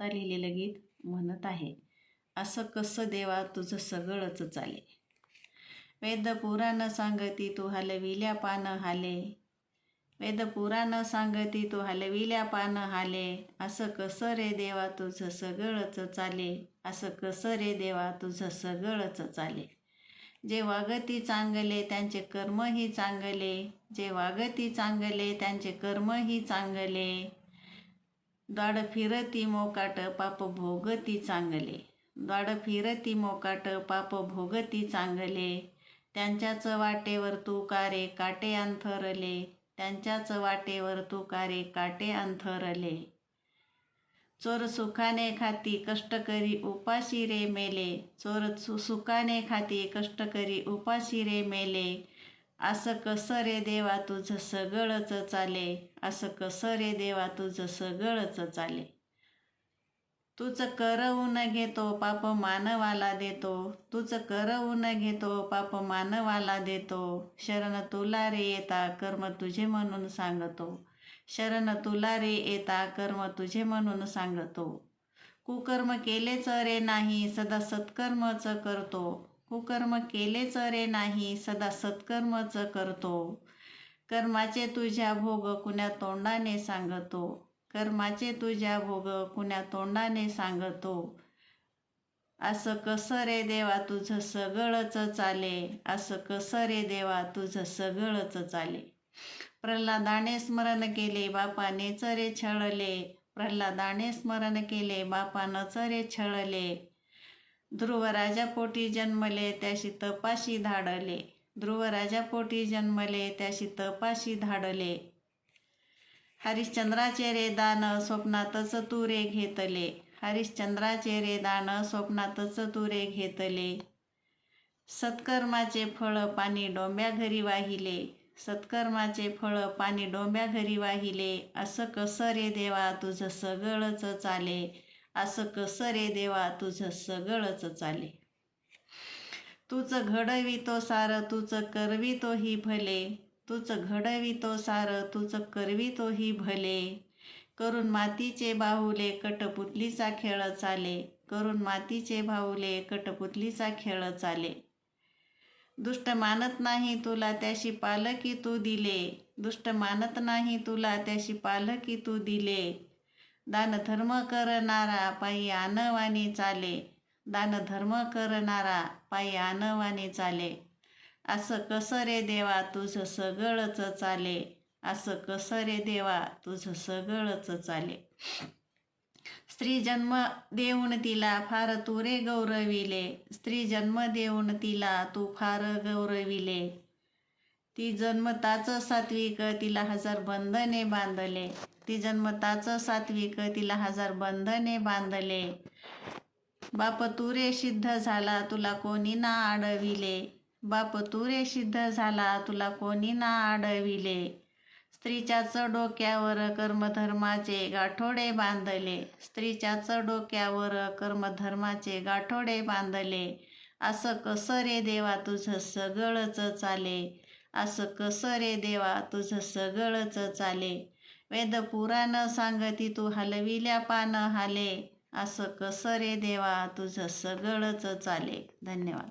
आता लिहिलेलं गीत म्हणत आहे. असं कसं देवा तुझं सगळंच चाले. वेद पुराण सांगती तू हलविल्या पान हाले. वेद पुराण सांगती तू हलविल्या पान हाले. असं कसं रे देवा तुझं सगळंच चाले. असं कसं रे देवा तुझं सगळंच चाले. जे वागती चांगले त्यांचे कर्मही चांगले. जे वागती चांगले त्यांचे कर्मही चांगले. द्वाड फिरती मोकाट पाप भोगती चांगले द्वाड फिरती मोकाट पाप भोगती चांगले त्यांच्याच वाटेवर तू कारे काटे अंथरले. त्यांच्याच वाटेवर तू कारे काटे अंथरले. चोर सुखाने खाती कष्टकरी उपाशी रे मेले. चोर सु सुखाने खाती कष्टकरी उपाशी रे मेले. असं कसं रे देवा तुझं सगळंच चाले? असं कसं रे देवा तुझं सगळंच चाले? तुझं करवून घेतो पाप मानवाला देतो. तुझं करवून घेतो पाप मानवाला देतो. शरण तुला रे येता कर्म तुझे म्हणून सांगतो. शरण तुला रे येता कर्म तुझे म्हणून सांगतो. कुकर्म केलेच रे नाही सदा सत्कर्मच करतो. कुकर्म केलेच रे नाही सदा सत्कर्मच करतो. कर्माचे तुझ्या भोग कुण्या तोंडाने सांगतो. कर्माचे तुझ्या भोग कुण्या तोंडाने सांगतो. असं कसं रे देवा तुझं सगळंच चाले. असं कसं रे देवा तुझं सगळंच चाले. प्रल्हादाने स्मरण केले बापाने चरे छळले. प्रल्हादाने स्मरण केले बापानं चरे छळले. ध्रुवराजा पोटी जन्मले त्याशी तपाशी धाडले. ध्रुवराजा पोटी जन्मले त्याशी तपाशी धाडले. हरिश्चंद्राचे रे दान स्वप्नातच तुरे घेतले. हरिश्चंद्राचे रे दान स्वप्नातच तुरे घेतले. सत्कर्माचे फळ पाणी डोंब्या घरी वाहिले. सत्कर्माचे फळ पाणी डोंब्या घरी वाहिले. असं कसं रे देवा तुझं सगळंच चाले. असं कसं रे देवा तुझं सगळंच चाले. तुझं घडवितो सार तुझं करवितो ही भले. तुझं घडवितो सार तुझं करवितो ही भले. करून मातीचे बाहुले कटपुतलीचा खेळ चाले. करून मातीचे बाहुले कटपुतलीचा खेळ चाले. दुष्ट मानत नाही तुला त्याशी पालकी तू दिले. दुष्ट मानत नाही तुला त्याशी पालकी तू दिले. दान धर्म करणारा पायी आनवानी चाले. दान धर्म करणारा पायी आनवानी चाले. असं कसं रे देवा तुझं सगळंच चाले. असं कसं रे देवा तुझं सगळंच चाले. स्त्री जन्म देऊन तिला फार तू रे गौरविले. स्त्री जन्म देऊन तिला तू फार गौरविले. ती जन्मताच सात्विक तिला हजार बंधने बांधले. ती जन्मताच सात्विक तिला हजार बंधने बांधले. बाप तुरे सिद्ध झाला तुला कोणी ना आडविले. बाप तुरे सिद्ध झाला तुला कोणी ना आडविले. स्त्रीच्याच डोक्यावर कर्मधर्माचे गाठोडे बांधले. स्त्रीच्याच डोक्यावर कर्मधर्माचे गाठोडे बांधले. असं कसं रे देवा तुझं सगळंच चाले. असं कसं रे देवा तुझं सगळंच चाले. वेद पुराण सांगती तू हलविल्या पान हाले असं कसं रे देवा तुझं सगळंच चाले. धन्यवाद.